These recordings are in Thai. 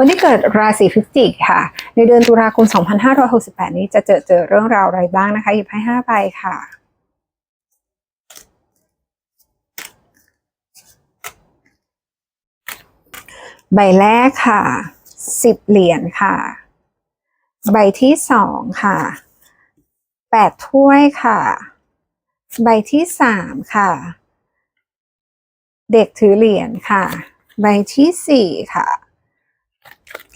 คนที่เกิดราศีพฤศจิกค่ะ ในเดือนตุลาคม 2568 นี้จะเจอเจอเรื่องราวอะไรบ้างนะคะ หยิบให้5ใบค่ะใบแรกค่ะ10เหรียญค่ะ ใบที่สองค่ะ8ถ้วยค่ะ ใบที่สามค่ะ เด็กถือเหรียญค่ะ ใบที่สี่ค่ะ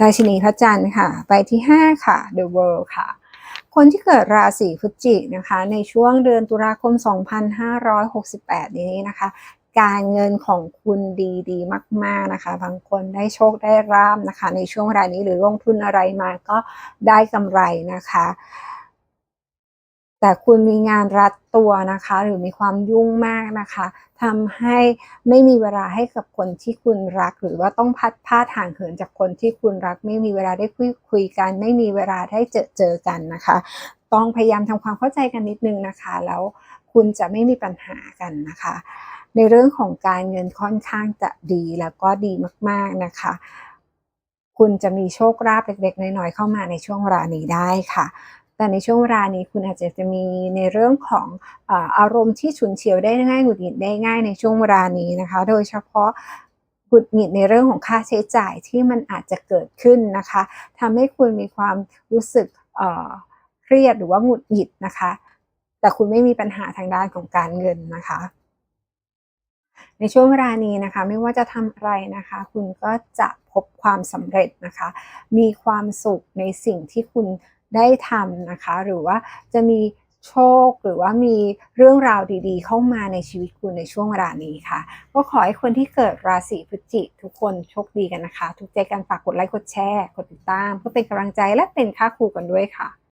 ราชินีพระจันทร์ค่ะ ใบที่ห้าค่ะ The World ค่ะ คนที่เกิดราศีพฤศจิกนะคะ ในช่วงเดือนตุลาคม 2568 นี้นะคะ การเงินของคุณดีดีมาก ๆ นะคะ บางคนได้โชคได้ราบนะคะ ในช่วงเวลานี้หรือลงทุนอะไรมาก็ได้กำไรนะคะ แต่คุณมีงานรัดตัวนะคะ หรือมีความยุ่งมากนะคะทำให้ไม่มีเวลาให้กับคนที่คุณรัก หรือว่าต้องพัดพาดห่างเหินจากคนที่คุณรัก ไม่มีเวลาได้คุยคุยกัน ไม่มีเวลาได้เจอเจอกันนะคะ ต้องพยายามทำความเข้าใจกันนิดนึงนะคะ แล้วคุณจะไม่มีปัญหากันนะคะ ในเรื่องของการเงินค่อนข้างจะดีแล้วก็ดีมากๆนะคะ คุณจะมีโชคลาภเล็กๆน้อยๆเข้ามาในช่วงเวลานี้ได้ค่ะ แต่ในช่วงเวลานี้คุณอาจจะจะมีในเรื่องของอารมณ์ที่ฉุนเฉียวได้ง่ายหงุดหงิดได้ง่ายในช่วงเวลานี้นะคะ โดยเฉพาะหงุดหงิดในเรื่องของค่าใช้จ่ายที่มันอาจจะเกิดขึ้นนะคะทำให้คุณมีความรู้สึกเครียดหรือว่าหงุดหงิดนะคะ แต่คุณไม่มีปัญหาทางด้านของการเงินนะคะ ในช่วงเวลานี้นะคะ ไม่ว่าจะทำอะไรนะคะ คุณก็จะพบความสำเร็จนะคะ มีความสุขในสิ่งที่คุณ ได้ทำนะคะ หรือว่าจะมีโชคหรือว่ามีเรื่องราวดีๆ เข้ามาในชีวิตคุณในช่วงเวลานี้ค่ะ ก็ขอให้คนที่เกิดราศีพฤศจิกทุกคนโชคดีกันนะคะ ทุกใจกันฝากกดไลค์กดแชร์ กดติดตามเพื่อเป็นกำลังใจและเป็นค่าครูกันด้วยค่ะ